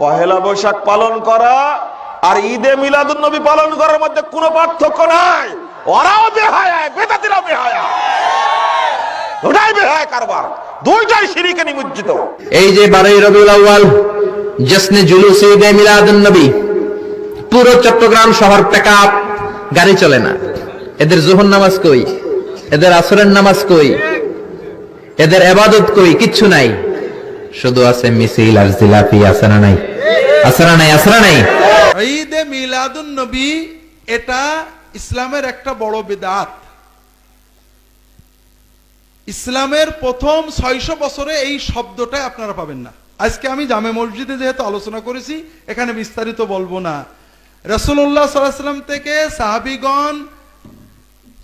পহেলা বৈশাখ পালন করা আর ঈদে মিলাদুন নবী পালন করার মধ্যে কোনো পার্থক্য নাই। ওরাও বেহায়া বেদাতিরাও বেহায়া ওটাই বেহায়া কারবার। দুইটাই সিঁড়িকে নিমজ্জিত। এই যে বারোই রবিউল আউয়াল, জশ্নে জুলুস ঈদে মিলাদুন নবী পুরো চট্টগ্রাম শহর পেকআপ গাড়ি চলে না। এদের জোহর নামাজ কই? এদের আসরের নামাজ কই? এদের এবাদত কই? কিচ্ছু নাই। শুধু আছে মিছিল আর জিলাপি, আছে না নাই? আছে না নাই, আছে না নাই? ঈদে মিলাদুন নবী, এটা ইসলামের একটা বড় বিদাত। ইসলামের প্রথম ছয়শো বছরে এই শব্দটাই আপনারা পাবেন না। আজকে আমি জামে মসজিদে যেহেতু আলোচনা করেছি, এখানে বিস্তারিত বলব না। রসুল্লাহ সাল্লাম থেকে সাহাবিগণ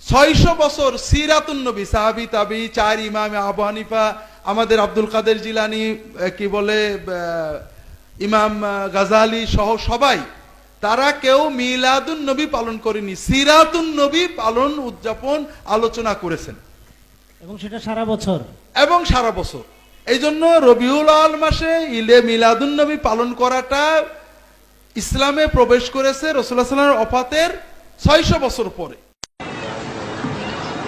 ছয়শো বছর সিরাতুন নবী, সাহাবি, তাবি, চার ইমাম, আবু হানিফা আমাদের আব্দুল কাদের জিলানি কি বলে ইমাম গাজালি সহ সবাই তারা কেউ মিলাদুন নবী পালন করেনি সিরাতুন নবী পালন উদযাপন আলোচনা করেছেন। এবং সেটা সারা বছর? এবং সারা বছর। এই জন্য রবিউল আল মাসে ইলে মিলাদুন নবী পালন করাটা ইসলামে প্রবেশ করেছে রসুল্লাহ সাল্লামের অফাতের ছয়শো বছর পরে।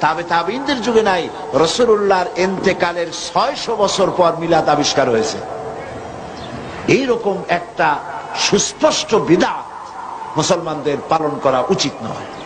তাবে তাবিনদের যুগে নাই। রসুল্লাহর এন্তেকালের ছয়শো বছর পর মিলাদ আবিষ্কার হয়েছে। এইরকম একটা সুস্পষ্ট বিদা মুসলমানদের পালন করা উচিত নয়।